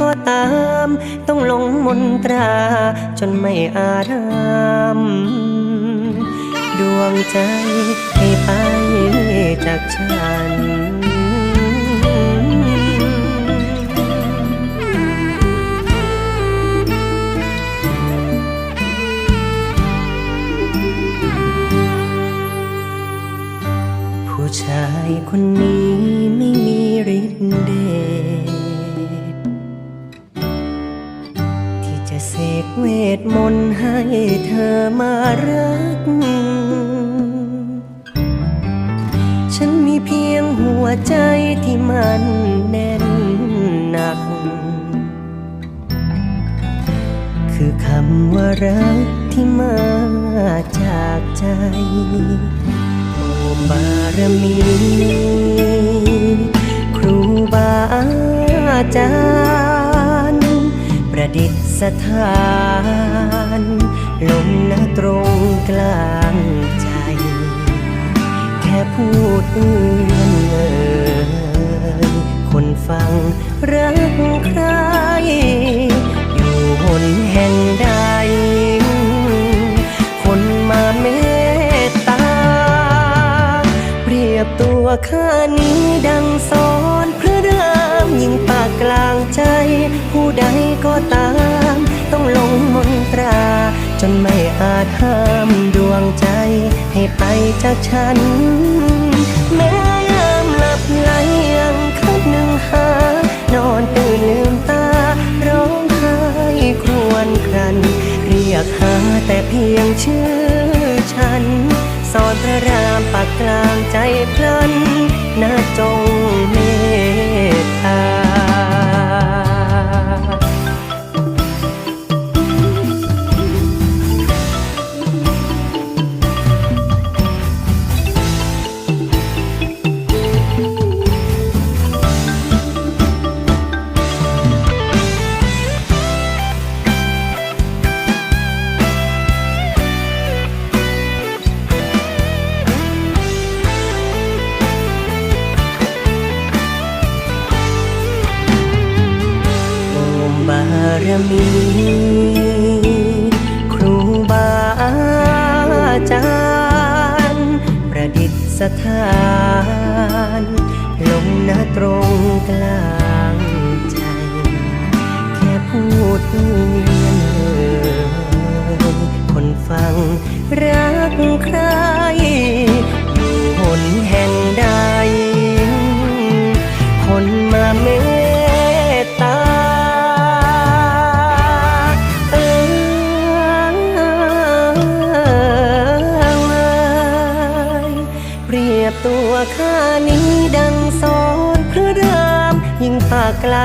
ก็ตาม ต้องลงมนตรา จนไม่อารามดวงใจให้ไปจากฉันผู้ชายคนนี้ กเวทมนให้เธอมารัก ฉันมีเพียงหัวใจที่มันแน่นหนัก คือคำว่ารักที่มาจากใจ โอบารมี ครูบาอาจารย์ ประดิษฐานลงนตรงกลางใจ แค่พูดเอื้อนเอ่ยคนฟังรักใคร อยู่หนแห่งใด คนมาเมตตา เปรียบตัวข้านี้ดังสอนพระรามยิ่ง ลางใจ ผู้ใดก็ตาม ต้องลงมนตรา จนไม่อาจห้ามดวงใจ ให้ไปจากฉัน แม้ยามหลับไหลยังคืนหนึ่งหา นอนตื่นลืมตา ร้องไห้ครวญครัน เรียกหาแต่เพียงชื่อฉันสอนพระรามปากกลางใจพลันน่าจงเม ดิษฐา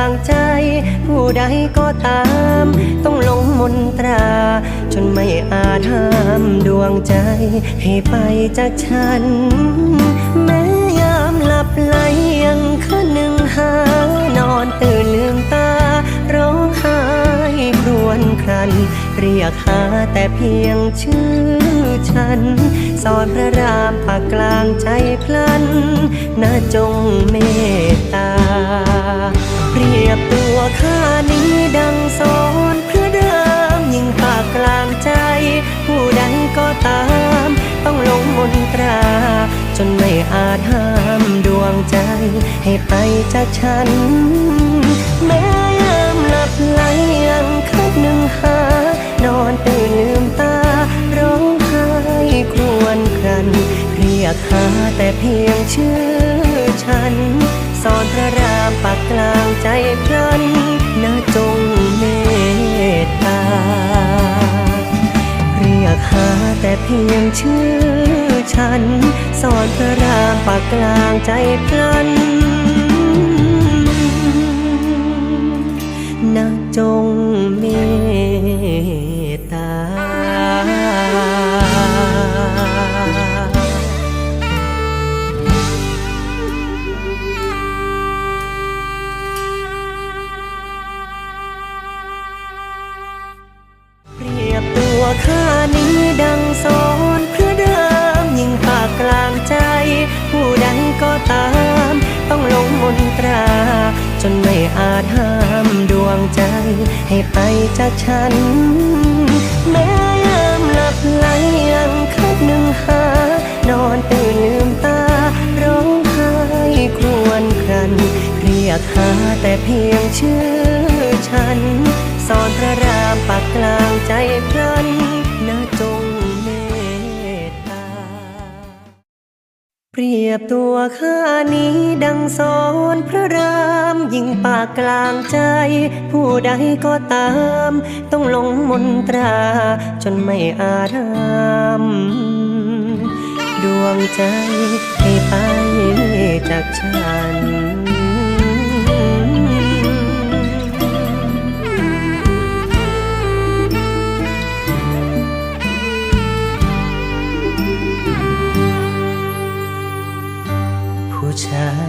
างใจ ผู้ใดก็ตาม ต้องลงมนตรา จนไม่อาจห้ามดวงใจ ให้ไปจากฉัน แม้ยามหลับไหลยังคืนหนึ่งหานอนตื่นลืมตา ร้องไห้ครวญครัน เรียกหาแต่เพียงชื่อฉันสอนพระรามปากกลางใจพลันน่าจงเมตตา ทียบตัวข้านี้ดังสอนเพระรามยิ่งปากกลางใจ ผู้ใดก็ตาม ต้องลงมนตรา จนไม่อาจห้ามดวงใจ ให้ไปจากฉัน แม้ยามหลับไหลยังคืนหนึ่งหา นอนตื่นลืมตา ร้องไห้ครวญครัน ยกหาแต่เพียงชื่อฉันสอนพระรามปากกลางใจพลันน่าจงเมตตา เรียกหาแต่เพียงชื่อฉัน สอนพระรามปากกลางใจพลันนะจงเมต วข้านี้ดังสอนเพระรามยิ่งปากกลางใจ ผู้ใดก็ตาม ต้องลงมนตรา จนไม่อาจห้ามดวงใจ ให้ไปจากฉัน แม้ยามหลับไหลยังคัดหนึ่งหา นอนตื่นลืมตา ร้องไห้ครวญครัน เรียกหาแต่เพียงชื่อฉันสอนพระรามปักกลางใจพระ เปรียบตัวข้านี้ดังสอนพระรามยิ่งปากกลางใจ ผู้ใดก็ตาม ต้องลงมนตรา จนไม่อารามดวงใจให้ไปจากฉัน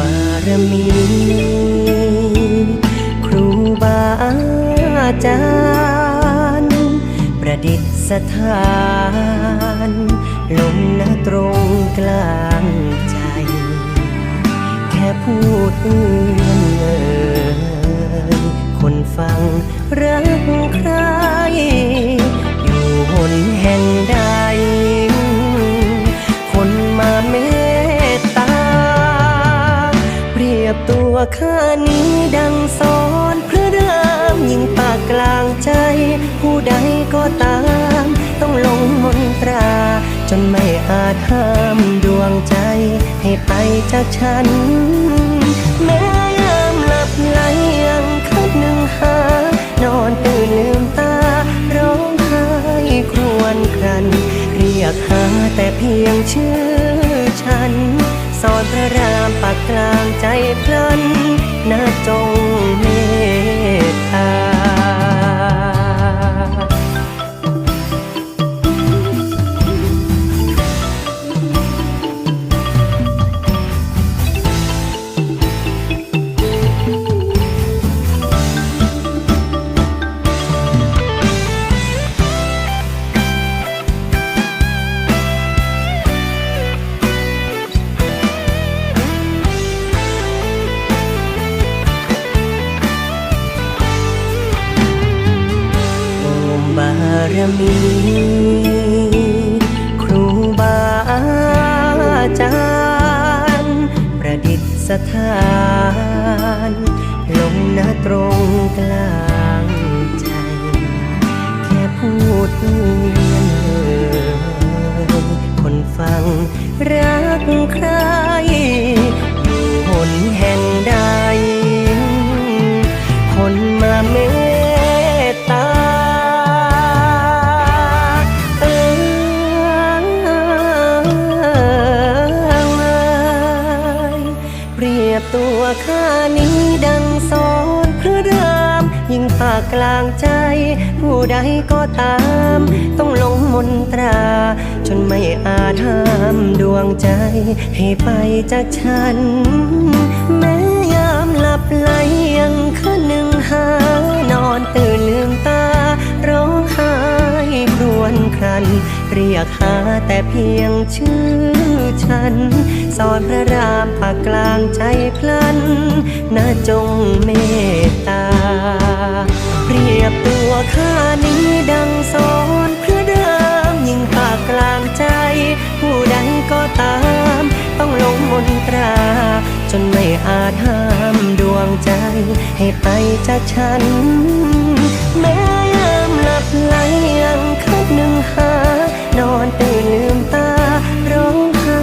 บารมี ครูบาอาจารย์ ประดิษฐานลงหน้าตรงกลางใจ แค่พูดเอื้อนเอ่ยคนฟังรักใครอยู่หนแห่งใด ข้านี้ดังสอนพระรามยิ่งปากกลางใจ ผู้ใดก็ตาม ต้องลงมนตรา จนไม่อาจห้ามดวงใจ ให้ไปจากฉัน แม้ยามหลับไหลยังคัดหนึ่งหา นอนตื่นลืมตา ร้องไห้ครวญครัน เรียกหาแต่เพียงชื่อฉัน สอนพระรามปากกลางใจพลันนาจงเมารมี ครูบาอาจารย์ ประดิษฐาน ลงหน้าตรงกลางใจ แค่พูดเอื้อนเอ่ยคนฟังรักใคร ลางใจ ผู้ใดก็ตาม ต้องลงมนตรา จนไม่อาจห้ามดวงใจ ให้ไปจากฉัน แม้ยามหลับไหลยังคืนหนึ่งหานอนตื่นลืมตา ร้องไห้ครวญครัน เรียกหาแต่เพียงชื่อฉันสอนพระรามปากกลางใจพลันนาจงเมตตา รียบตัวข้านี้ดังสอนเพระรามยิ่งปากกลางใจ ผู้ใดก็ตาม ต้องลงมนตรา จนไม่อาจห้ามดวงใจ ให้ไปจากฉัน แม้ยามหลับไหลยังคัดหนึ่งหา นอนตื่นลืมตา ร้องไห้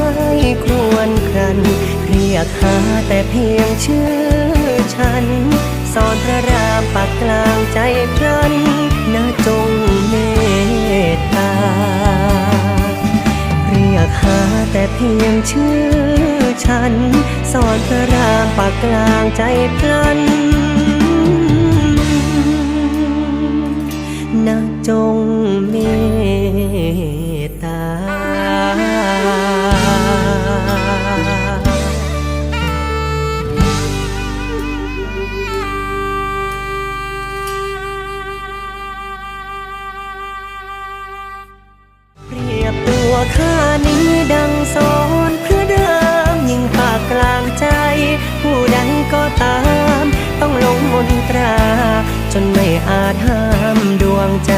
ครวญครัน เรียกหาแต่เพียงชื่อฉัน สอนพระรามปากกลางใจพรันนาจงเมตตา เรียกหาแต่เพียงชื่อฉัน สอนพระรามปากกลางใจพลันนะจงเมต ตัวข้านี้ดังสอนเพระรามยิ่งปากกลางใจ ผู้ใดก็ตาม ต้องลงมนตรา จนไม่อาจห้ามดวงใจ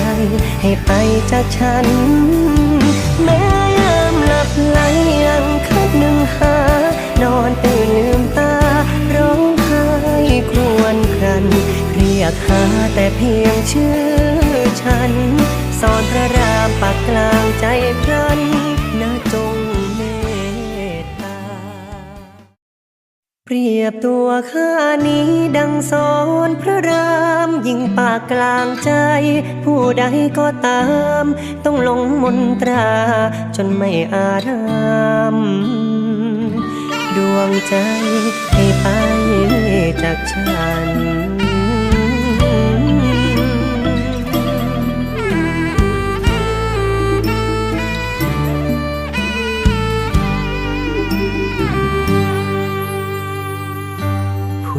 ให้ไปจากฉัน แม้ยามหลับไหลยังคัดหนึ่งหา นอนตื่นลืมตา ร้องไห้ครวญครัน เรียกหาแต่เพียงชื่อฉันสอนพระรามปากกลางใจพรัน เปรียบตัวข้านี้ดังสอนพระรามยิ่งปากกลางใจ ผู้ใดก็ตาม ต้องลงมนตรา จนไม่อาจห้ามดวงใจให้ไปจากฉัน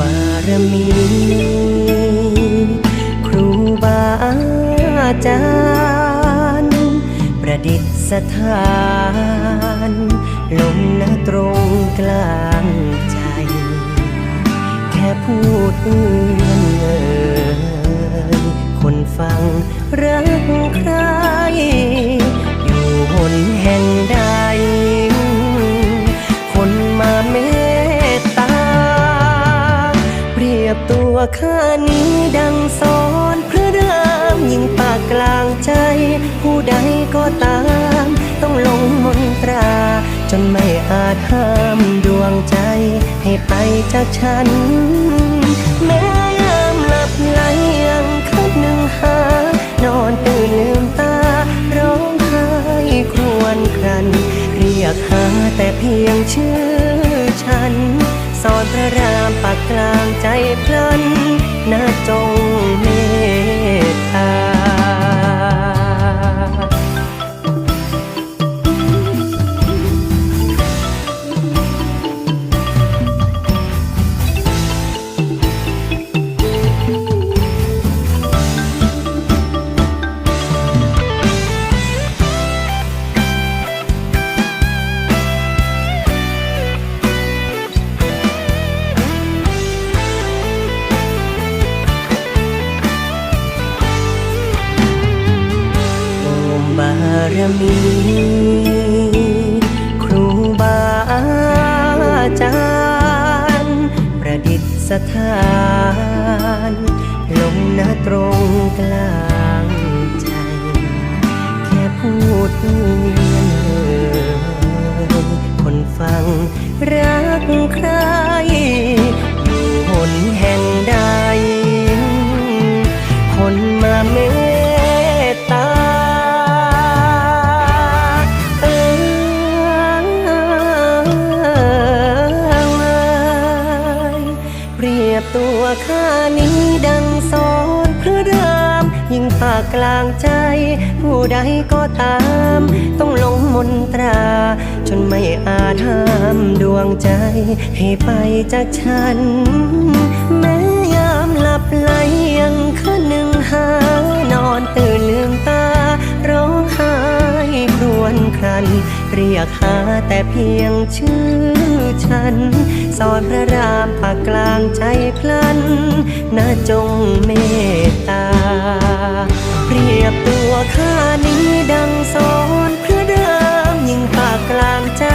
บารมี ครูบาอาจารย์ ประดิษฐาน ลงณตรงกลางใจ แค่พูดเอื้อนเอ่ยคนฟังรักใคร อยู่หนแห่งใด ข้านี้ดังสอนพระรามยิ่งปากกลางใจ ผู้ใดก็ตาม ต้องลงมนตรา จนไม่อาจห้ามดวงใจ ให้ไปจากฉัน แม้ยามหลับไหลยังคัดหนึ่งหา นอนตื่นลืมตา ร้องไห้ครวญครัน เรียกหาแต่เพียงชื่อฉัน สอนพระรามปากกลางใจพลันน่าจงเมตตาารมี ครูบาอาจารย์ประดิษฐานลงหน้าตรงกลางใจ แค่พูดเอื้อนคนฟังรักใครอยู่หนแห่งใดากลางใจ ผู้ใดก็ตาม ต้องลงมนตรา จนไม่อาจห้ามดวงใจ ให้ไปจากฉัน แม้ยามหลับไหลยังคืนหนึ่งหานอนตื่นลืมตา ร้องไห้ครวญครัน เรียกหาแต่เพียงชื่อฉันสอนพระรามปากกลางใจพลันนะจงเมตตา เปรียบตัวข้านี้ดังสอนพระดิมยิ่งปากกลางใจ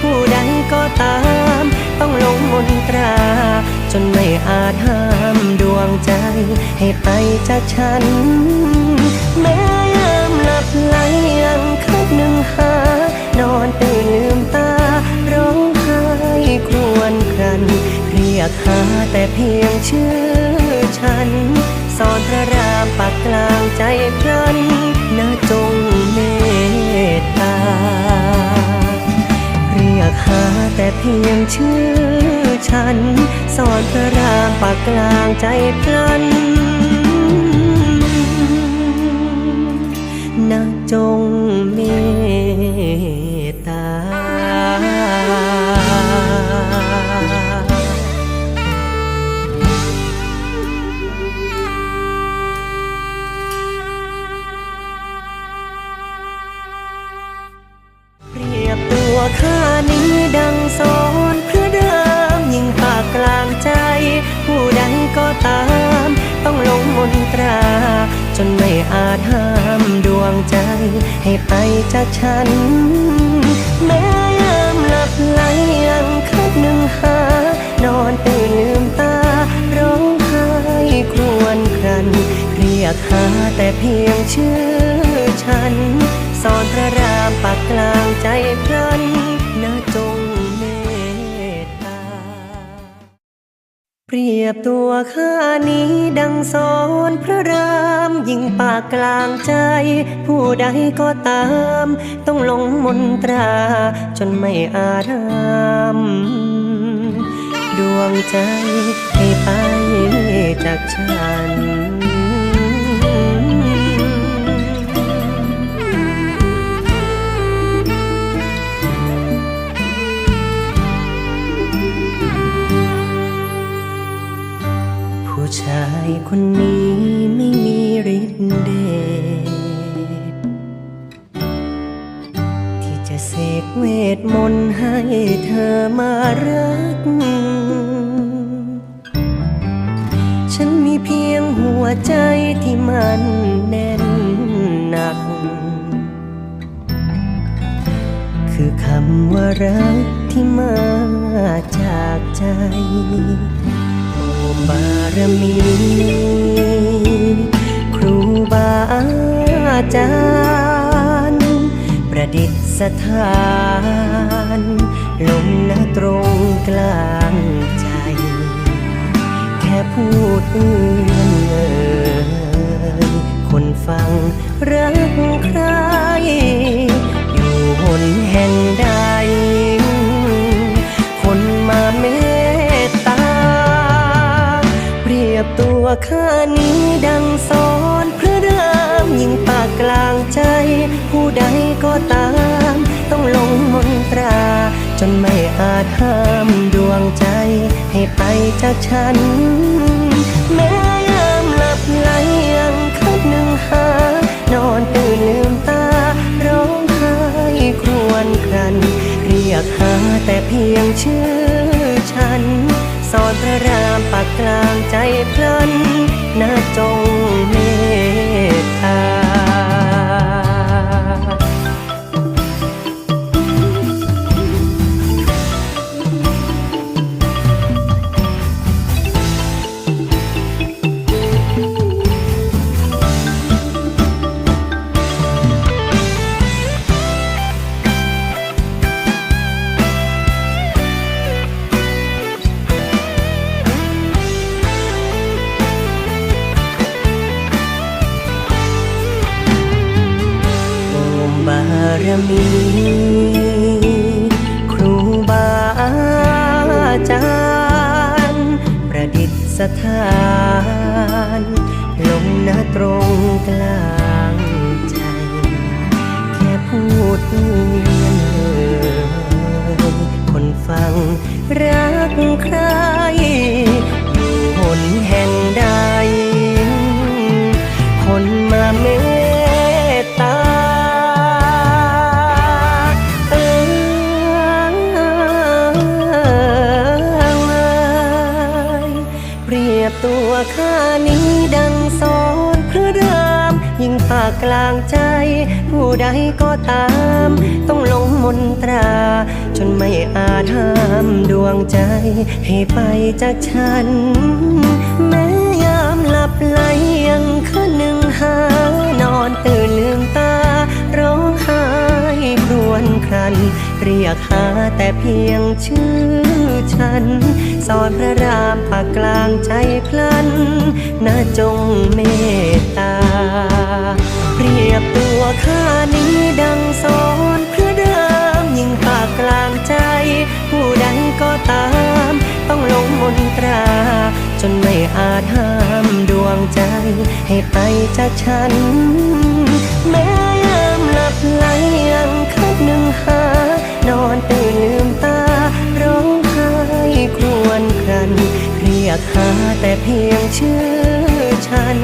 ผู้ใดก็ตาม ต้องลงมนตรา จนไม่อาจห้ามดวงใจ ให้ไปจากฉัน แม้ยามหลับไหลยังคัดหนึ่งหา นอนตื่นลืมตา ร้องไห้ครวญครัน เรียกหาแต่เพียงชื่อฉัน สอนพระรามปากกลางใจพลันนะจงเมตตา เรียกหาแต่เพียงชื่อฉัน สอนพระรามปากกลางใจพลัน เรียกหาแต่เพียงชื่อฉัน สอนพระรามปากกลางใจพลันนะจงเมตตา เปรียบตัวข้านี้ดังสอนพระรามยิ่งปากกลางใจ ผู้ใดก็ตาม ต้องลงมนตรา จนไม่อาจห้าม ดวงใจให้ไป จากฉัน ผู้ชายคนนี้ไม่มีฤทธิ์เดชที่จะเสกเวทมนต์ให้เธอมารัก ใจที่มันแน่นหนัก คือคำว่ารักที่มาจากใจโอบารมี ครูบาอาจารย์ ประดิษฐานลงณตรงกลางใจ แค่พูดเอื้อน ยคนฟังรักใคร อยู่หนแห่งใด คนมาเมตตา เปรียบตัวข้านี้ดังสอนพระรามยิ่งปากกลางใจ ผู้ใดก็ตาม ต้องลงมนตราจนไม่อาจห้ามดวงใจให้ไปจากฉัน เรียกหาแต่เพียงชื่อฉัน สอนพระรามปากกลางใจพลันนาจงเมารมี ครูบาอาจารย์ ประดิษฐาน ลงหน้าตรงกลางใจ แค่พูด ลางใจ ผู้ใดก็ตาม ต้องลงมนตรา จนไม่อาจห้ามดวงใจ ให้ไปจากฉัน แม้ยามหลับไหลยังคืนหนึ่งหานอนตื่นลืมตา ร้องไห้ครวญครัน เรียกหาแต่เพียงชื่อฉันสอนพระรามปากกลางใจพลันนะจงเมตตา เรียบตัวข้านี้ดังสอนเพระรามยิ่งปากกลางใจ ผู้ใดก็ตาม ต้องลงมนตรา จนไม่อาจห้ามดวงใจ ให้ไปจากฉัน แม้ยามหลับไหลยังคัดหนึ่งหา นอนตื่นลืมตา ร้องไห้ครวญครัน เรียกหาแต่เพียงชื่อฉัน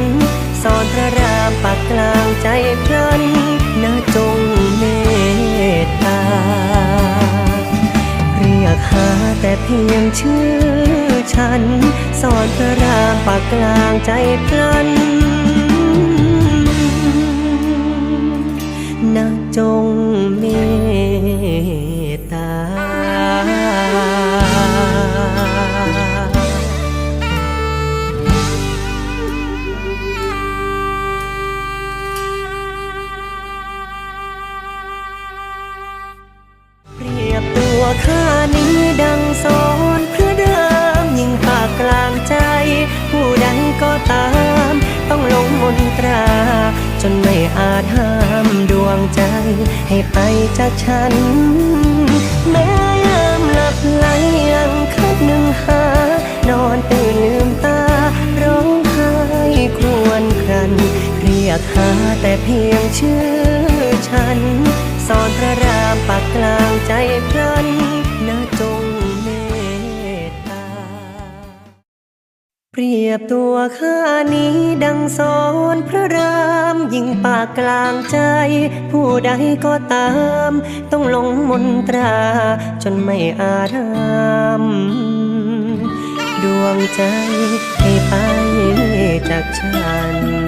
พียงชื่อฉัน สอนพระรามปากกลางใจพลันนะจง งใจให้ไปจากฉัน แม้ยามหลับไหลยังคัดหนึ่งหา นอนตื่นลืมตา ร้องไห้ครวญครัน เรียกหาแต่เพียงชื่อฉัน สอนพระรามปากกลางใจพรัน รียบตัวข้านี้ดังสอนพระรามยิ่งปากกลางใจ ผู้ใดก็ตาม ต้องลงมนตรา จนไม่อาจห้ามดวงใจให้ไปจากฉัน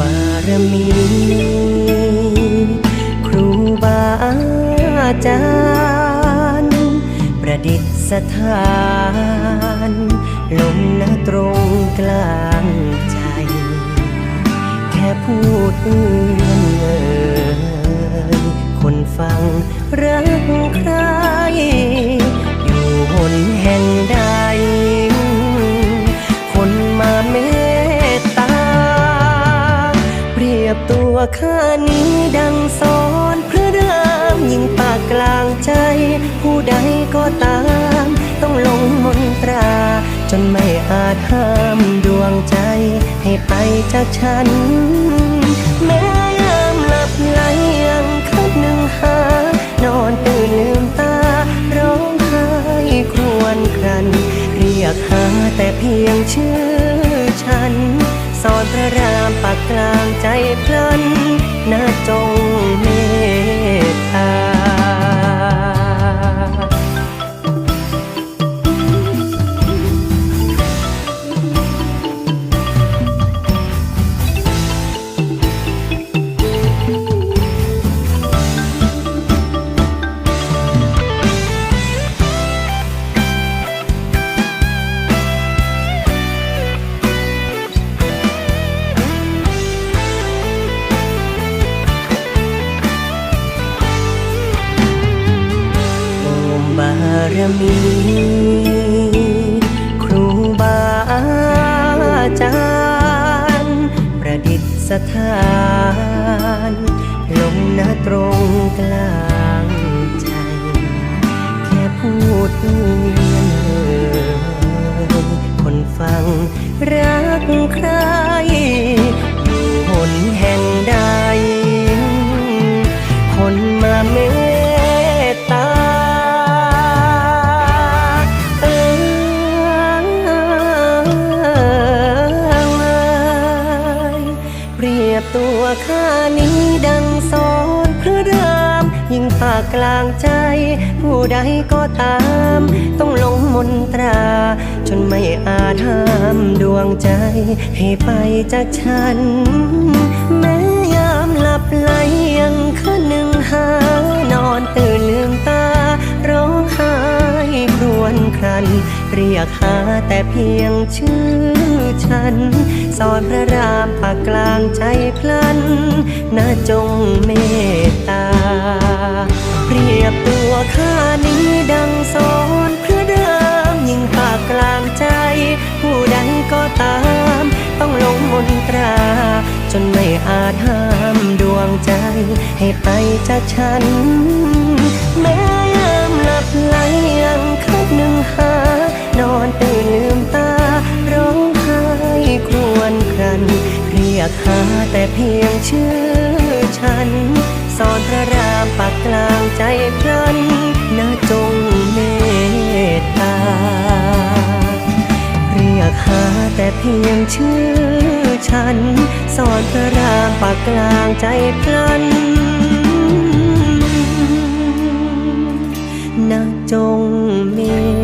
บารมี ครูบาอาจารย์ ประดิษฐานลงนตรงกลางใจ แค่พูดเอื้อนเอ่ยคนฟังรักใคร อยู่หนแห่งใด ยบตัวข้านี้ดังสอนพระรามยิ่งปากกลางใจ ผู้ใดก็ตาม ต้องลงมนตรา จนไม่อาจห้ามดวงใจ ให้ไปจากฉัน แม้ยามหลับไหลยังคัดหนึ่งหา นอนตื่นลืมตา ร้องไห้ครวญครัน เรียกหาแต่เพียงชื่อฉัน สอนพระรามปากกลางใจพลันนาจงเมตตา ภาคกลางใจ ผู้ใดก็ตาม ต้องลงมนตรา จนไม่อาจห้ามดวงใจ ให้ไปจากฉัน แม้ยามหลับไหลยังคืนหนึ่งหานอนตื่นลืมตาร้องไห้คัน เรียกหาแต่เพียงชื่อฉันสอนพระรามปากกลางใจพลันนาจงเมตตา เปรียบตัวข้านี้ดังสอนพระรามยิ่งปากกลางใจ ผู้ใดก็ตาม ต้องลงมนตรา จนไม่อาจห้ามดวงใจ ให้ไปจากฉันแม้ หา นอนตื่นลืมตา ร้องไห้ครวญครัน เรียกหาแต่เพียงชื่อฉันสอนพระรามปากกลางใจพลันนาจงเมตตา เรียกหาแต่เพียงชื่อฉัน สอนพระรามปากกลางใจพลันนะจงเมต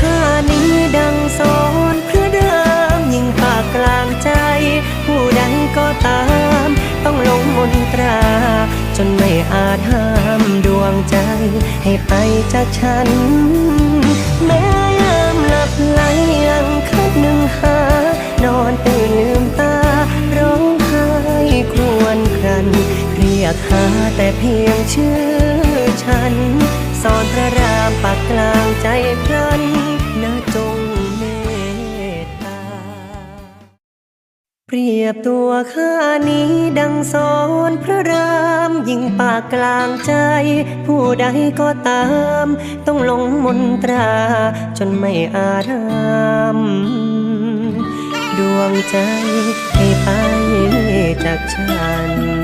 ข้านี้ดังสอนเพระรามยิ่งภาคกลางใจ ผู้ใดก็ตาม ต้องลงมนตรา จนไม่อาจห้ามดวงใจ ให้ไปจากฉัน แม้ยามหลับไหลยังคัดหนึ่งหา นอนตื่นลืมตา ร้องไห้ครวญครัน เรียกหาแต่เพียงชื่อฉัน สอนพระรามปากกลางใจพลันนาจงเมตตา เปรียบตัวข้านี้ดังสอนพระรามยิ่งปากกลางใจ ผู้ใดก็ตาม ต้องลงมนตราจนไม่อาจห้ามดวงใจให้ไปจากฉัน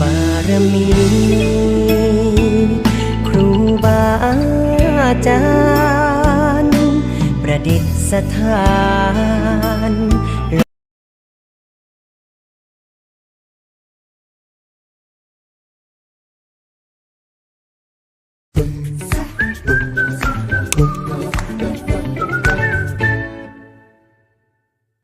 บารมี ครูบาอาจารย์ ประดิษฐาน